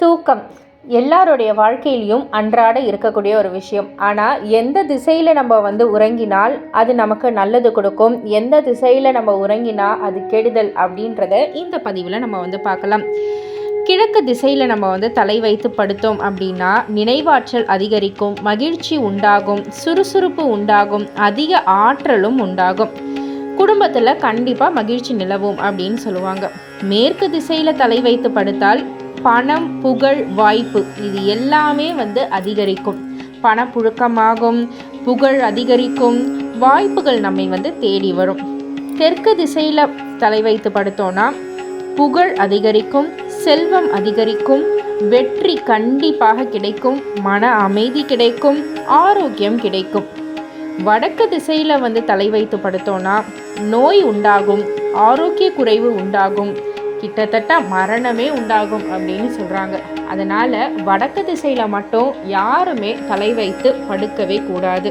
தூக்கம். எல்லாருடைய வாழ்க்கையிலையும் அன்றாட இருக்கக்கூடிய ஒரு விஷயம். ஆனால் எந்த திசையில் நம்ம வந்து உறங்கினால் அது நமக்கு நல்லது கொடுக்கும். எந்த திசையில் நம்ம உறங்கினா அது கெடுதல் அப்படின்றத இந்த பதிவில் நம்ம வந்து பார்க்கலாம். கிழக்கு திசையில் நம்ம வந்து தலை வைத்து படுத்தோம் அப்படின்னா நினைவாற்றல் அதிகரிக்கும் மகிழ்ச்சி உண்டாகும் சுறுசுறுப்பு உண்டாகும் அதிக ஆற்றலும் உண்டாகும். குடும்பத்தில் கண்டிப்பாக மகிழ்ச்சி நிலவும் அப்படின்னு சொல்லுவாங்க. மேற்கு திசையில் தலை வைத்து படுத்தால் பணம் புகழ் வாய்ப்பு இது எல்லாமே வந்து அதிகரிக்கும். பணப்புழக்கமாகும் புகழ் அதிகரிக்கும் வாய்ப்புகள் நம்மை வந்து தேடி வரும். தெற்கு திசையில் தலை வைத்து படுத்தோன்னா புகழ் அதிகரிக்கும் செல்வம் அதிகரிக்கும் வெற்றி கண்டிப்பாக கிடைக்கும் மன அமைதி கிடைக்கும் ஆரோக்கியம் கிடைக்கும். வடக்கு திசையில் வந்து தலை வைத்து படுத்தோன்னா நோய் உண்டாகும் ஆரோக்கிய குறைவு உண்டாகும் கிட்டத்தட்ட மரணமே உண்டாகும் அப்படின்னு சொல்கிறாங்க அதனால் வடக்கு திசையில் மட்டும் யாருமே தலை வைத்து படுக்கவே கூடாது.